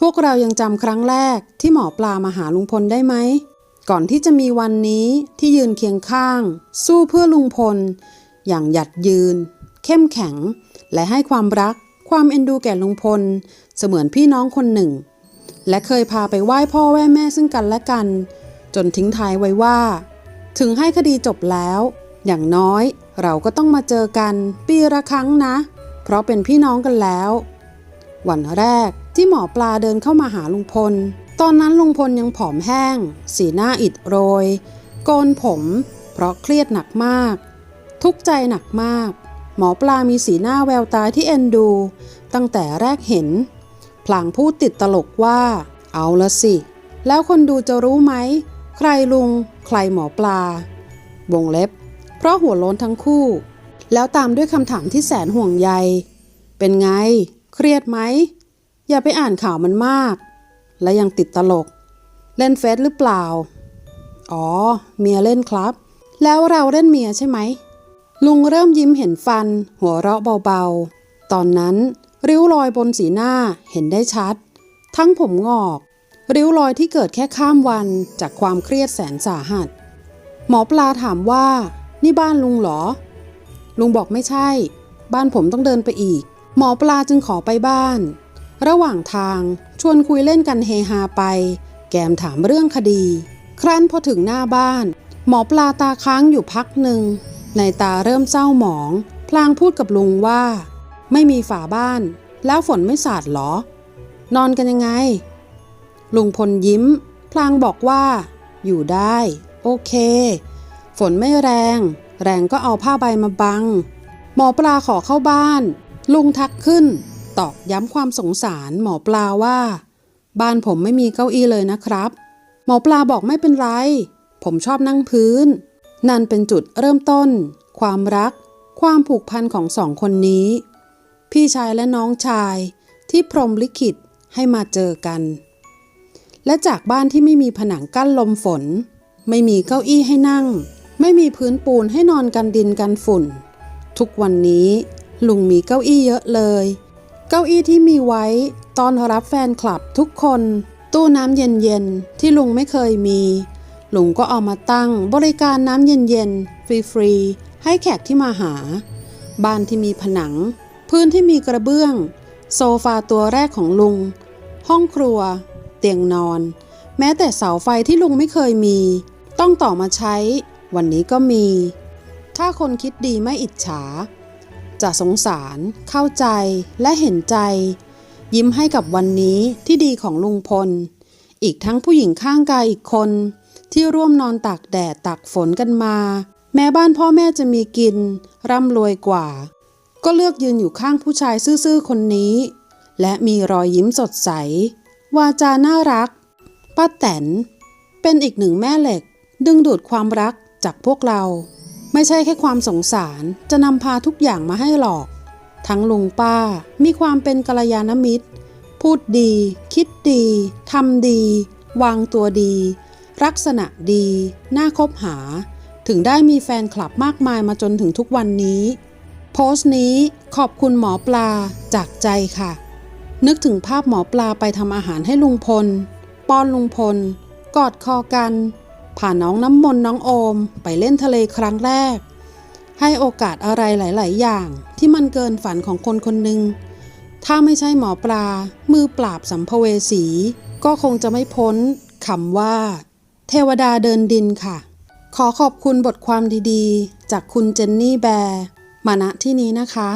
พวกเรายังจำครั้งแรกที่หมอปลามาหาลุงพลได้ไหม ก่อนที่จะมีวันนี้ที่ยืนเคียงข้าง สู้เพื่อลุงพล อย่างหยัดยืน เข้มแข็ง และให้ความรัก ความเอ็นดูแก่ลุงพล เสมือนพี่น้องคนหนึ่ง และเคยพาไปไหว้พ่อไหว้แม่ซึ่งกันและกัน จนทิ้งท้ายไว้ว่า ถึงให้คดีจบแล้ว อย่างน้อยเราก็ต้องมาเจอกัน ปีละครั้งนะ เพราะเป็นพี่น้องกันแล้ว วันแรกที่หมอปลาเดินเข้ามาหาลุงพล ตอนนั้นลุงพลยังผอมแห้ง สีหน้าอิดโรย โกนผม เพราะเครียดหนักมาก ทุกใจหนักมาก หมอปลามีสีหน้าแววตาที่เอ็นดู ตั้งแต่แรกเห็น พลางพูดติดตลกว่า เอาละสิ แล้วคนดูจะรู้ไหม ใครลุง ใครหมอปลาวงเล็บ เพราะหัวโล้นทั้งคู่ แล้วตามด้วยคำถามที่แสนห่วงใย เป็นไง เครียดไหม อย่าไปอ่านข่าวมันมาก และยังติดตลก เล่นเฟซหรือเปล่า อ๋อ เมียเล่นครับ แล้วเราเล่นเมียใช่ไหม ลุงเริ่มยิ้มเห็นฟัน หัวเราะเบาๆ ตอนนั้นริ้วรอยบนสีหน้าเห็นได้ชัด ทั้งผมงอก ริ้วรอยที่เกิดแค่ข้ามวันจากความเครียดแสนสาหัส หมอปลาถามว่า นี่บ้านลุงเหรอ ลุงบอกไม่ใช่ บ้านผมต้องเดินไปอีก หมอปลาจึงขอไปบ้าน ระหว่างทางชวนคุยเล่นกันเฮฮาไป แกมถามเรื่องคดี ครั้นพอถึงหน้าบ้าน หมอปลาตาค้างอยู่พักหนึ่ง ในตาเริ่มเศร้าหมอง พลางพูดกับลุงว่า ไม่มีฝาบ้าน แล้วฝนไม่สาดเหรอ นอนกันยังไง ลุงพลยิ้ม พลางบอกว่า อยู่ได้ โอเค ฝนไม่แรง แรงก็เอาผ้าใบมาบัง หมอปลาขอเข้าบ้าน ลุงทักขึ้น ตอกย้ำความสงสารหมอปลาว่า บ้านผมไม่มีเก้าอี้เลยนะครับ หมอปลาบอกไม่เป็นไร ผมชอบนั่งพื้น นั่นเป็นจุดเริ่มต้น ความรัก ความผูกพันของสองคนนี้ พี่ชายและน้องชายที่พรหมลิขิตให้มาเจอกัน และจากบ้านที่ไม่มีผนังกั้นลมฝน ไม่มีเก้าอี้ให้นั่ง ไม่มีพื้นปูนให้นอนกันดินกันฝุ่น ทุกวันนี้ ลุงมีเก้าอี้เยอะเลย เก้าอี้ที่มีไว้ตอนรับแฟนคลับทุกคน ตู้น้ำเย็นๆ ที่ลุงไม่เคยมี ลุงก็เอามาตั้งบริการน้ำเย็นๆ ฟรีๆ ให้แขกที่มาหา บ้านที่มีผนัง พื้นที่มีกระเบื้อง โซฟาตัวแรกของลุง ห้องครัว เตียงนอน แม้แต่เสาไฟที่ลุงไม่เคยมี ต้องต่อมาใช้ วันนี้ก็มี ถ้าคนคิดดีไม่อิจฉา จะสงสาร เข้าใจและเห็นใจ ยิ้มให้กับวันนี้ที่ดีของลุงพล อีกทั้งผู้หญิงข้างกายอีกคน ที่ร่วมนอนตากแดดตากฝนกันมา แม้บ้านพ่อแม่จะมีกิน ร่ำรวยกว่า ก็เลือกยืนอยู่ข้างผู้ชายซื่อๆคนนี้ และมีรอยยิ้มสดใส วาจาน่ารักป้าแตน เป็นอีกหนึ่งแม่เหล็ก ดึงดูดความรักจากพวกเรา ไม่ใช่แค่ความสงสารจะนำพาทุกอย่างมาให้หรอก ทั้งลุงป้ามีความเป็นกัลยาณมิตร พูดดี คิดดีทำดี วางตัวดี ลักษณะดี น่าคบหา ถึงได้มีแฟนคลับมากมายมาจนถึงทุกวันนี้ โพสต์นี้ขอบคุณหมอปลาจากใจค่ะ นึกถึงภาพหมอปลาไปทำอาหารให้ลุงพล ป้อนลุงพล กอดคอกัน ผ่าน้องน้ำมนต์น้องโอมไปเล่นทะเลครั้งแรก ให้โอกาสอะไรหลาย ๆ อย่างที่มันเกินฝันของคนคนหนึ่ง ถ้าไม่ใช่หมอปลา มือปราบสัมภเวสี ก็คงจะไม่พ้นคำว่า เทวดาเดินดินค่ะ ขอขอบคุณบทความดี ๆ จากคุณเจนนี่แบร์มาณที่นี้นะคะ